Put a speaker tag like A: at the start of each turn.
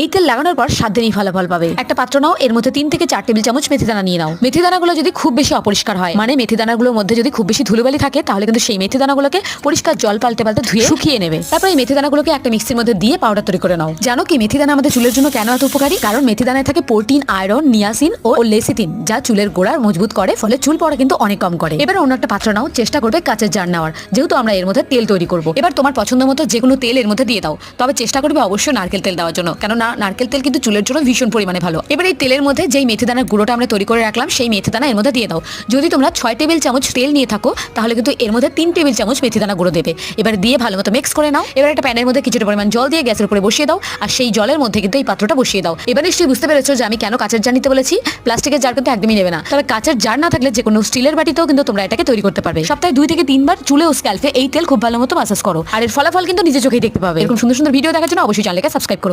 A: এই তেল লাগানোর পর সাত দিনই ফলাফল পাবে। একটা পাত্র নাও এর মধ্যে তিন থেকে চার টেবিল চামচ মেথি দানা নিয়ে নাও। মেথি দানাগুলো যদি খুব বেশি অপরিষ্কার হয় মানে মেথি দানাগুলোর মধ্যে যদি খুব বেশি ধুলোবালি থাকে তাহলে কিন্তু সেই মেথি দানাগুলোকে পরিষ্কার জল পাল্টে পাল্টে ধুয়ে শুকিয়ে নেবে। তারপর এই মেথি দানাগুলোকে একটা মিক্সির মধ্যে দিয়ে পাউডার তৈরি করে নাও। জানো কি মেথি দানা আমাদের চুলের জন্য কেন এত উপকারী? কারণ মেথি দানায় থাকে প্রোটিন আয়রন নিয়াসিন ও লেসিথিন যা চুলের গোড়ার মজবুত করে ফলে চুল পড়া কিন্তু অনেক কম করে। এবার অন্য একটা পাত্র নাও চেষ্টা করবে কাঁচের জার নেওয়ার। যেহেতু আমরা এর মধ্যে তেল তৈরি করব। এবার তোমার পছন্দ মতো যে কোনো তেল এর মধ্যে দিয়ে দাও। তবে চেষ্টা করবে অবশ্যই নারকেল তেল দেওয়ার জন্য। কেন না নারকেল তেল কিন্তু চুলের জন্য ভীষণ পরিমাণে ভালো। এবার এই তেলের মধ্যে যেই মেথি দানার গুঁড়োটা আমরা তৈরি করে রাখলাম, সেই মেথি দানা এর মধ্যে দিয়ে দাও। যদি তোমরা ছয় টেবিল চামচ তেল নিয়ে থাকো, তাহলে কিন্তু এর মধ্যে তিন টেবিল চামচ মেথি দানা গুঁড়ো দেবে। এবার দিয়ে ভালো মতো মিক্স করে নাও। এবার একটা প্যানের মধ্যে কিছুটা পরিমাণ জল দিয়ে গ্যাসের উপরে বসিয়ে দাও, আর সেই জলের মধ্যে কিন্তু এই পাত্রটা বসিয়ে দাও। এবার নিশ্চয়ই বুঝতে পেরেছ যে আমি কেন কাঁচের জার নিতে বলেছি। প্লাস্টিকের জার কিন্তু একদমই নেবে না। তবে কাঁচের জার না থাকলে যে কোনো স্টিলের বাটিতেও কিন্তু তোমরা এটাকে তৈরি করতে পারবে। সপ্তাহে দুই থেকে তিনবার চুলে ও স্ক্যাল্পে এই তেল খুব ভালো মতো মাসাজ করো। আর এর ফলাফল কিন্তু নিজে চোখেই দেখতে পাবে। এরকম সুন্দর সুন্দর ভিডিও দেখার জন্য অবশ্যই চ্যানেলকে সাবস্ক্রাইব করো।